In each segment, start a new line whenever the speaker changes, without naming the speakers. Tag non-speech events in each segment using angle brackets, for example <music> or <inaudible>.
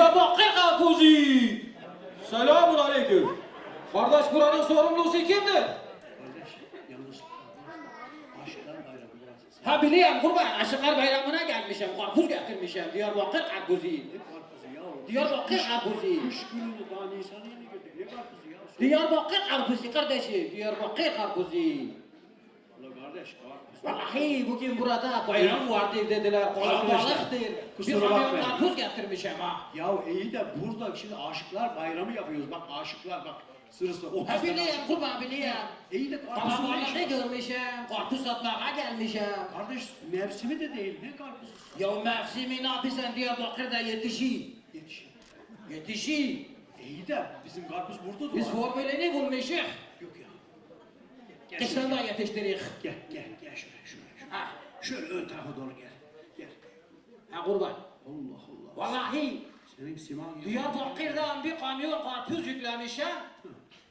Diyarbakır karpuzu. Selamun aleyküm. Kardeş buranın sorumlusu kimdir? Ha biliyorum kurban Aşıklar Bayramı'na gelmişim. Karpuz getirmişim. Diyarbakır
ya?
Diyarbakır karpuzu.
Üç gününü daha Nisan'a yeni? Sor-
Diyarbakır karpuzu kardeşim. Diyarbakır karpuzu.
Kardeş karpuz.
Vallahi bugün burada bayram vardır dediler. Kalabalıktır. Bir
kusura bakmayın.
karpuz getirmişim ha.
Ya iyi de burada şimdi aşıklar bayramı yapıyoruz. Bak aşıklar bak. Sırası o
Ha biliyorum kurban biliyorum.
İyi de karpuzun ne
Kalabalıkta
işi?
görmüşüm. Karpuz satmaya gelmişim.
Kardeş mevsimi de değil. Ne karpuzu?
Ya mevsimi ne yapıyorsun Diyarbakır'da yetişi.
Yetişin.
Yetişi.
İyi de bizim karpuz burada da
Biz
var.
formülünü bulmuşuz.
Ya. Gel, şöyle.
sen de yetiştirik.
Gel gel gel şuraya şuraya. şuraya.
Ha,
Şöyle ön tarafa doğru gel. Gel.
ha kurban.
Allah Allah.
Vallahi
Senin siman gibi.
Diyarbakır'dan bir kamyon karpuz yüklemişim.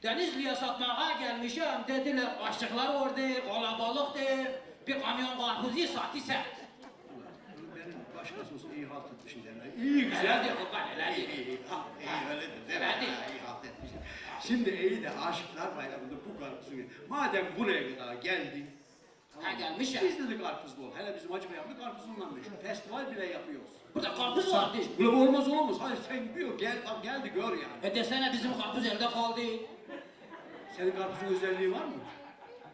Denizli'ye satmaya gelmişim. Dediler aşıklar orada, kalabalıktır. Bir kamyon karpuzu satıysa.
Benim başkası olsa iyi halt etmişim derler. İyi güzel.
Helal kurban, helal
İyi iyi iyi. Ha, iyi öyle de değil mi? Ha, iyi halt etmişim. Şimdi iyi de Aşıklar Bayramı'nda bu karpuzu Madem buraya kadar geldin.
Ha, gelmiş ya.
Biz dedik karpuzlu ol. Hele bizim acı bayramda karpuzundan meşhur. Festival bile yapıyoruz.
Burada karpuz vardı.
Ulan olmaz olmaz. Hayır sen diyor gel bak geldi gör yani.
E desene bizim karpuz elde kaldı.
Senin karpuzun özelliği var mı?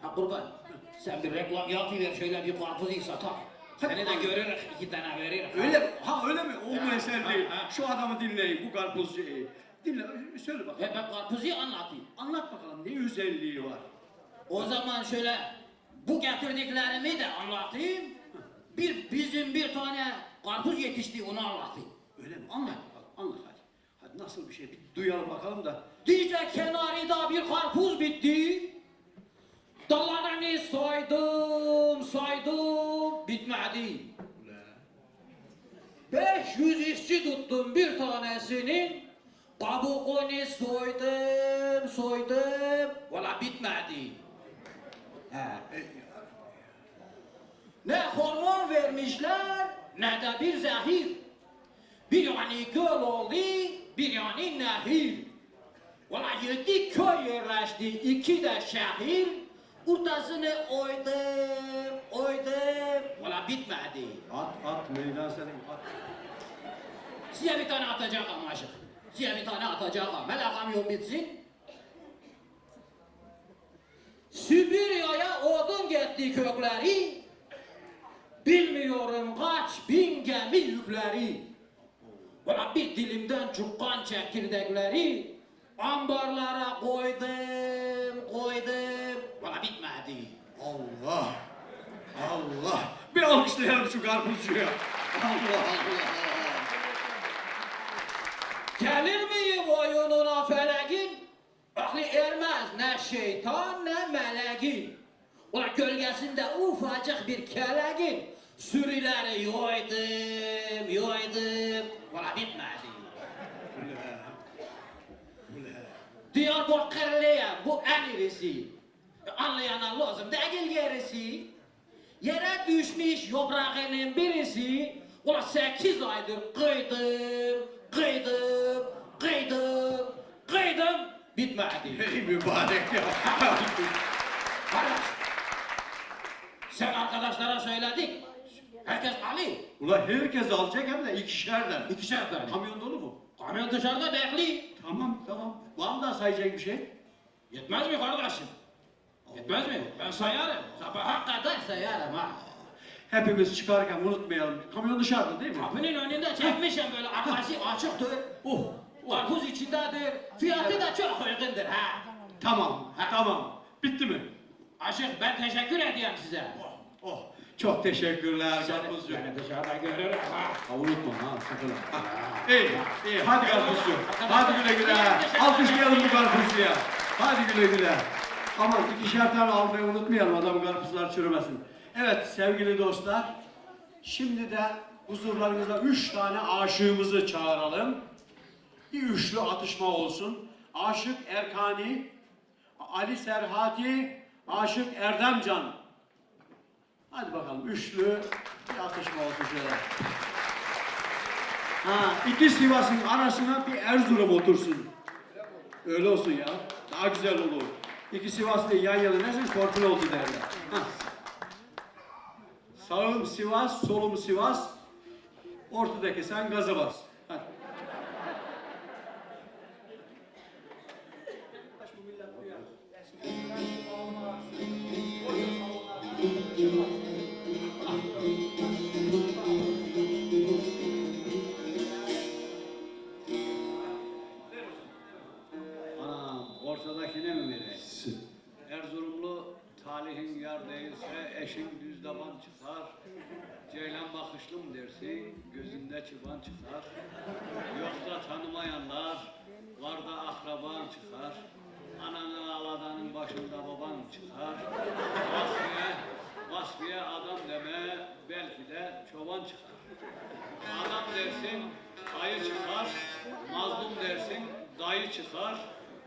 Ha kurban. Sen bir reklam yapıver şöyle bir karpuzu satar. Seni de görürük iki tane veririk.
Öyle mi? Ha öyle mi? O mesele
ha,
değil. Şu adamı dinleyin bu karpuzcuyu. Dinle söyle bakalım.
He ben karpuzu anlatayım.
Anlat bakalım ne özelliği var?
O zaman şöyle bu getirdiklerimi de anlatayım. Bir bizim bir tane karpuz yetişti onu anlatayım.
Öyle mi? Anlat. Anlat hadi. Hadi nasıl bir şey? Bir duyalım bakalım da.
Dice kenarında bir karpuz bitti. Dallarını soydum, soydum, bitmedi. 500 işçi tuttum bir tanesinin. Kabuğunu soydum, soydum. Valla bitmedi. He. Ne hormon vermişler ne de bir zehir. Bir yani göl oldu, bir yani nehir. Valla yedi köy yerleşti, iki de şehir. Ortasını oydum, oydum. Valla bitmedi.
At at meydan senin at.
Size bir tane atacağım aşık. Size bir tane atacağım. Hele kamyon bitsin. Sibirya'ya odun gitti kökleri. Bilmiyorum kaç bin gemi yükleri. Valla bir dilimden çukkan çekirdekleri. Ambarlara koydum, koydum. Valla bitmedi.
Allah. Allah. Bir alkışlayalım şu karpuzcuya. Allah Allah.
Gelir miyim oyununa feleğin? Aklı ermez ne şeytan meleğin. Ulan gölgesinde ufacık bir keleğin. Sürüleri yoydum, yoydum. Valla bitmedi. Diyarbakırlıya bu en irisi. Anlayana lazım değil gerisi. Yere düşmüş yaprağının birisi. Ulan sekiz aydır kıydım, kıydım, kıydım, kıydım. Bitmedi.
Ey mübarek ya.
Sen arkadaşlara söyledik. Herkes Ali.
Ulan herkes alacak hem de ikişerden.
İkişer tane.
Kamyon dolu mu?
Kamyon dışarıda bekli.
Tamam tamam. Var mı daha sayacak bir şey?
Yetmez mi kardeşim? Yetmez mi? Ben sayarım. Sabaha kadar sayarım ha.
Hepimiz çıkarken unutmayalım. Kamyon dışarıda değil mi?
Kapının önünde çekmişim böyle arkası <laughs> açıktır. Oh, karpuz içindedir. Fiyatı da çok uygundur ha.
Tamam. Ha, tamam. Bitti mi?
Aşık ben teşekkür ediyorum size.
Oh. Çok teşekkürler karpuzcu.
Beni dışarıda görürüm ha.
Unutma ha sakın ha. İyi, iyi. Hadi karpuzcu. Hadi güle güle. Alkışlayalım bu karpuzcuya. Hadi güle güle. Aman ikişer tane almayı unutmayalım adamın karpuzlar çürümesin. Evet sevgili dostlar. Şimdi de huzurlarınızda üç tane aşığımızı çağıralım. Bir üçlü atışma olsun. Aşık Erkani, Ali Serhati, Aşık Erdemcan. Hadi bakalım üçlü bir atışma olsun şöyle. Ha, iki Sivas'ın arasına bir Erzurum otursun. Öyle olsun ya. Daha güzel olur. İki Sivaslı yan yana nesin? Korkun oldu derler. Sağım Sivas, solum Sivas. Ortadaki sen gaza bas.
Mı dersin, gözünde çıban çıkar. Yok da tanımayanlar, var da akraban çıkar. Ananı aladanın başında baban çıkar. Vasfiye, vasfiye adam deme, belki de çoban çıkar. Adam dersin, ayı çıkar. Mazlum dersin, dayı çıkar.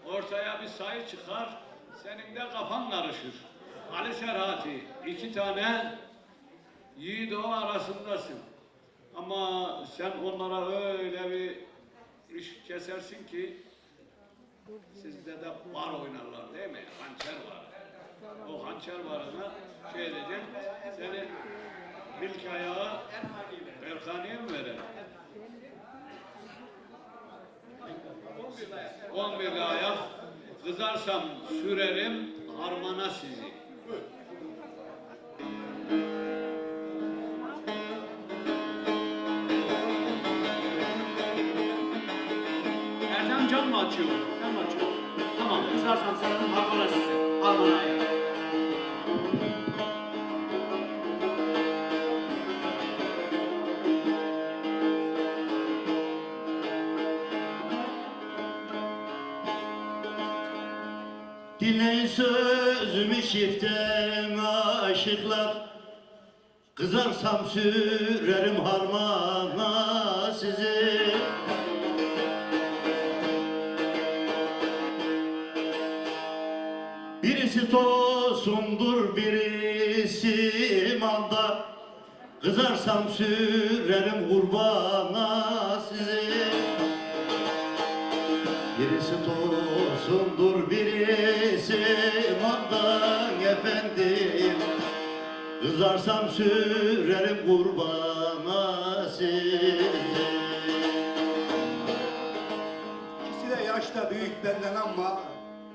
Ortaya bir sayı çıkar. Senin de kafan karışır. Ali Serhati, iki tane yiğit o arasındasın. Ama sen onlara öyle bir iş kesersin ki sizde de var oynarlar değil mi? Hançer var. O hançer varına şey edeceğim, seni ilk ayağı Erkani'ye mi verelim? 11 ayak kızarsam sürerim harmana sizi.
Dinleyin sözümü çiftem aşıklar. Kızarsam sürerim harmana sizi tosundur birisi manda Kızarsam sürerim kurbana sizi. Birisi tosundur birisi mandan efendim. Kızarsam sürerim kurbana sizi.
İkisi de yaşta büyük benden ama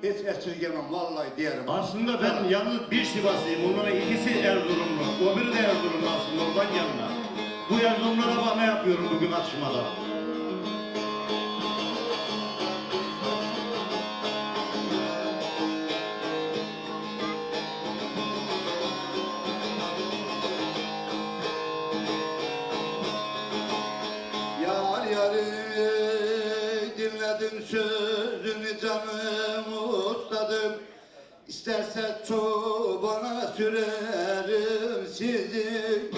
hiç esirgemem vallahi diyelim.
Aslında ben yalnız bir Sivaslıyım. Onlara ikisi Erzurumlu. O biri de Erzurumlu aslında ondan yanına. Bu Erzurumlara bak ne yapıyorum bugün atışmada.
Dinledim sözünü canım ustadım. İsterse çobana sürerim sizi.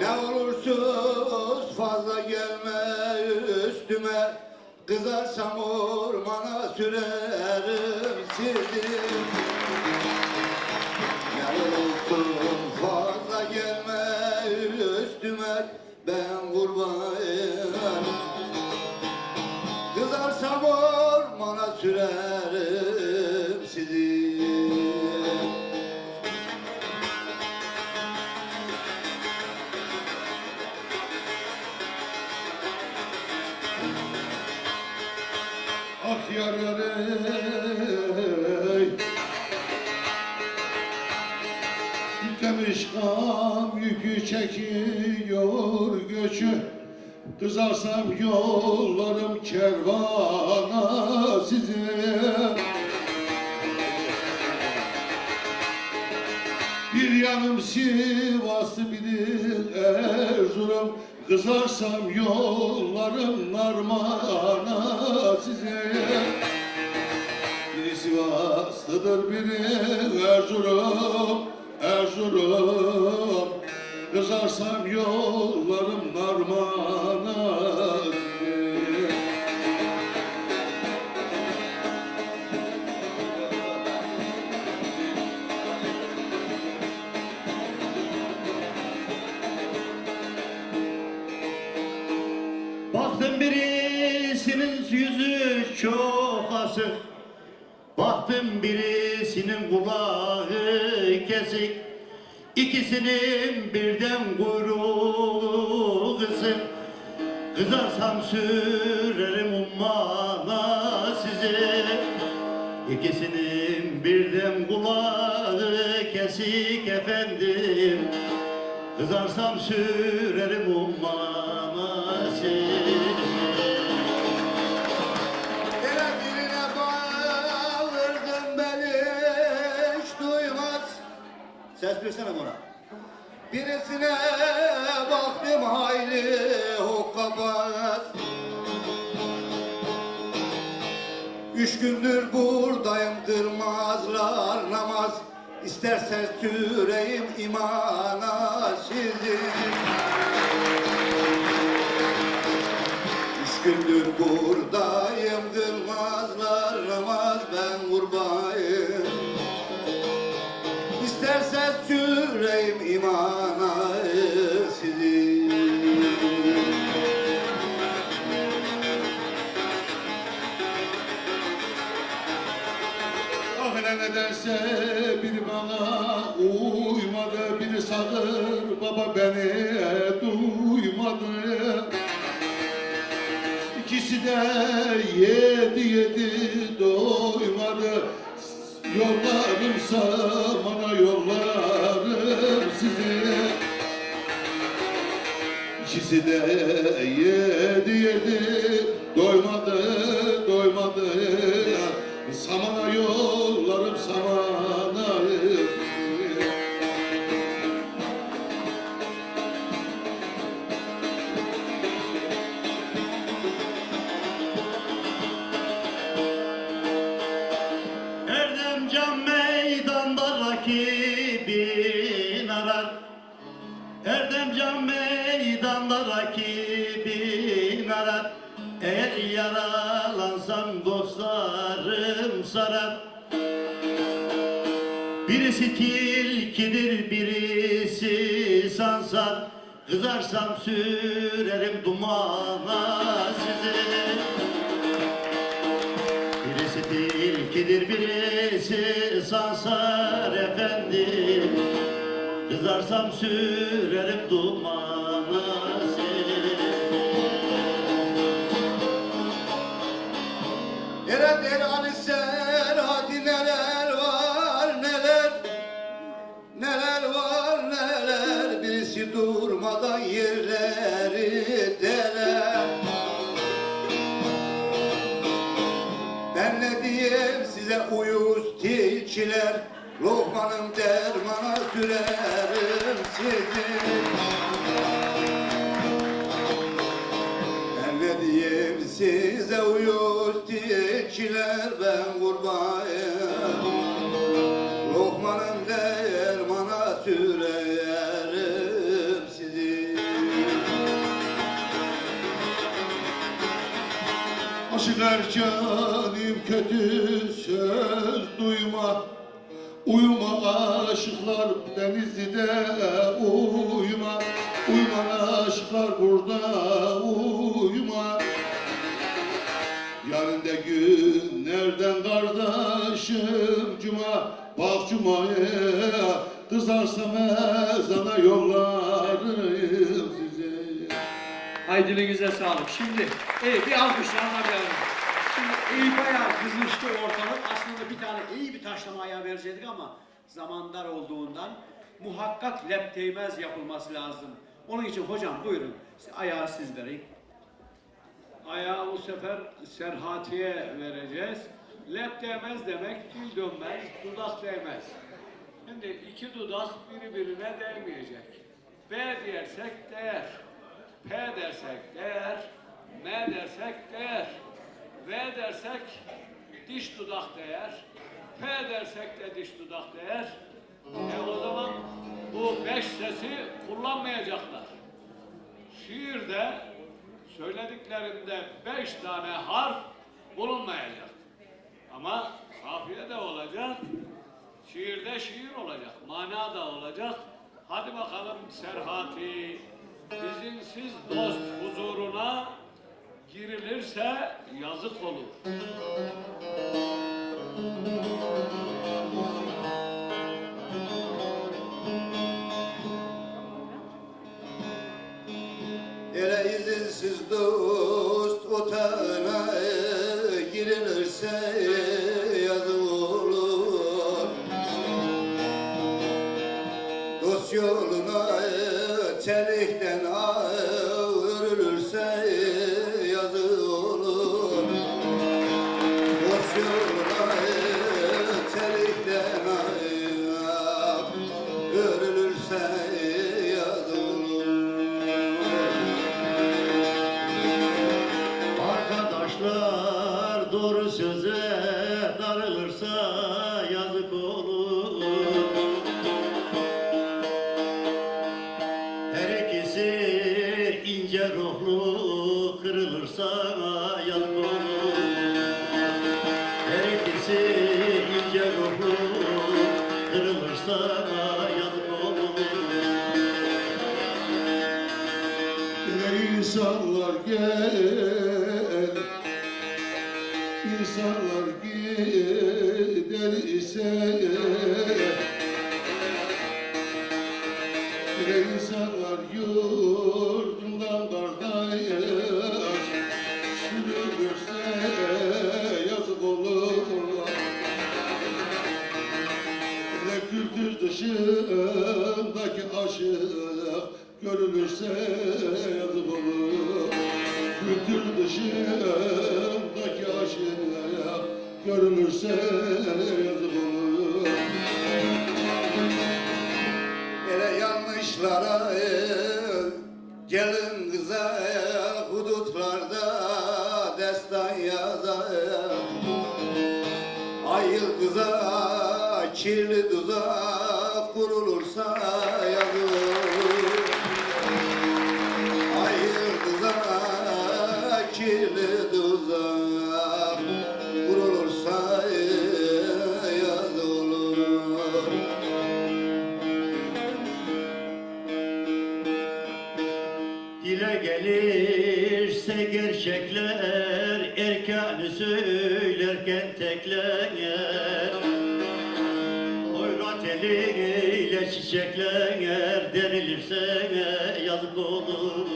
Ne olursunuz fazla gelme üstüme Kızarsam ormana sürerim Kızarsam
yollarım kervana sizi Bir yanım Sivas'ı bir Erzurum. Kızarsam yollarım narmana size Biri Sivas'tadır biri Erzurum. Erzurum Kızarsam yollarım darmana.
Baktım birisinin yüzü çok asık. Baktım birisinin kulağı kesik. İkisinin birden kuyruğu kısık Kızarsam sürerim ummana sizi. İkisinin birden kulağı kesik efendim. Kızarsam sürerim ummana sizi
Ses versene bana. Birisine baktım hayli hokkabaz. Üç gündür buradayım kırmazlar namaz. İstersen süreyim imana sizi. Üç gündür buradayım kılmazlar namaz ben kurbayım süreyim imana sizi
Ah hele nedense biri bana uymadı Biri sağır baba beni duymadı. İkisi de yedi yedi doymadı. Yollarım samana yollarım sizi İkisi de yedi yedi. Doymadı doymadı. Samana yollarım samana
sarar Birisi tilkidir birisi sansar. Kızarsam sürerim dumana sizi. Birisi tilkidir birisi sansar efendim Kızarsam sürerim dumana
size uyuz tilkiler Lokmanım dermana sürerim sizi. Ne diyeyim size uyuz tilkiler ben kurbanım Lokmanın dermana sürerim sizi.
Aşık erkanim kötü söz duyma. Uyuma aşıklar denizde uyuma. Uyuma aşıklar burada uyuma. Yarın da günlerden kardeşim cuma? Bak cumaya kızarsam ezana yollarım size.
Hay dilinize sağlık. Şimdi iyi bir alkış yanına bir alkış. İyi bayağı kızıştı ortalık. Aslında bir tane iyi bir taşlama ayağı verecektik ama zaman dar olduğundan muhakkak lep değmez yapılması lazım. Onun için hocam buyurun ayağı siz verin.
Ayağı bu sefer Serhati'ye vereceğiz. Lep değmez demek dil dönmez, dudak değmez. Şimdi iki dudak birbirine değmeyecek. B dersek değer. P dersek değer. M dersek değer. V dersek diş dudak değer. P dersek de diş dudak değer. E o zaman bu beş sesi kullanmayacaklar. Şiirde söylediklerinde beş tane harf bulunmayacak. Ama kafiye de olacak, şiirde şiir olacak, mana da olacak. Hadi bakalım Serhati, izinsiz dost huzuruna girilirse yazık olur.
Ele izinsiz dost
İnsanlar gider ise Ey insanlar yurdundan kardeş Sürülürse yazık olur Hele kültür dışındaki aşık görülürse yazık olur. Kültür dışındaki aşık görülürse yazık olur.
Ele yanlışlara gelin kıza hudutlarda destan yazar Ay kıza kirli tuzak kurulursa yazılır
tekler Hoyrat eliyle çiçekler derilirse yazık olur.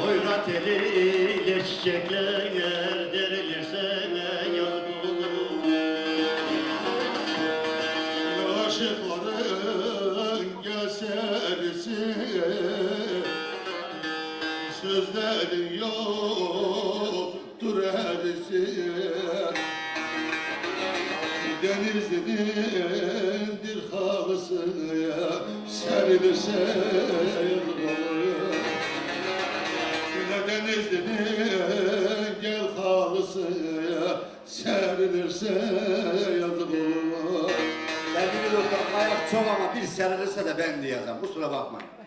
Hoyrat eliyle çiçekler
Denizli'nindir halısı Serilirse yazık olur Yine Denizli'nin gel halısı Serilirse yazık olur
Sevgili dostlar ayak çok ama bir serilirse de ben diyeceğim. Kusura bakmayın.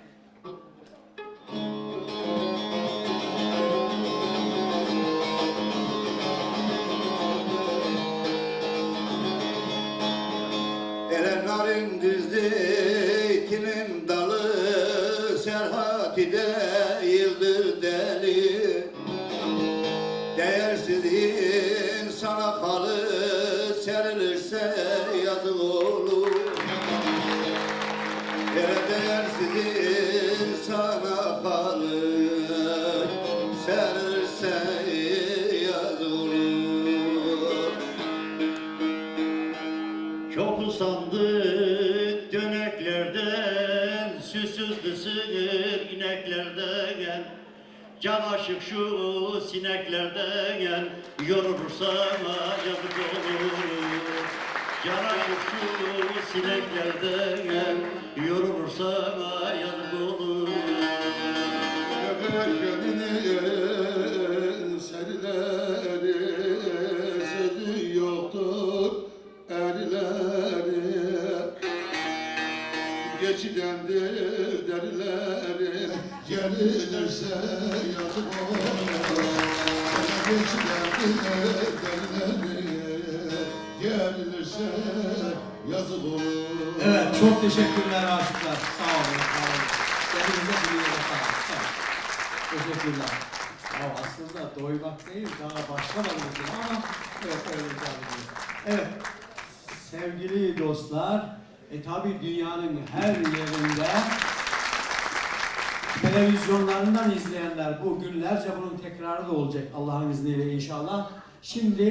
Narindir
Süsüz kısır ineklerden Can aşık şu sineklerden Yorulursa yazık olur. Can aşık şu sineklerden Yorulursa yazık olur.
Göklerinin serileri Derileri gelirse yazık olur Geçidendir derileri gelirse yazık olur
Evet, çok teşekkürler aşıklar. Sağ olun. Teşekkürler. Ya aslında doymak değil, daha başlamadık bile ama evet öyle. Evet, sevgili dostlar, e tabi dünyanın her yerinde televizyonlarından izleyenler bu günlerce bunun tekrarı da olacak Allah'ın izniyle inşallah. Şimdi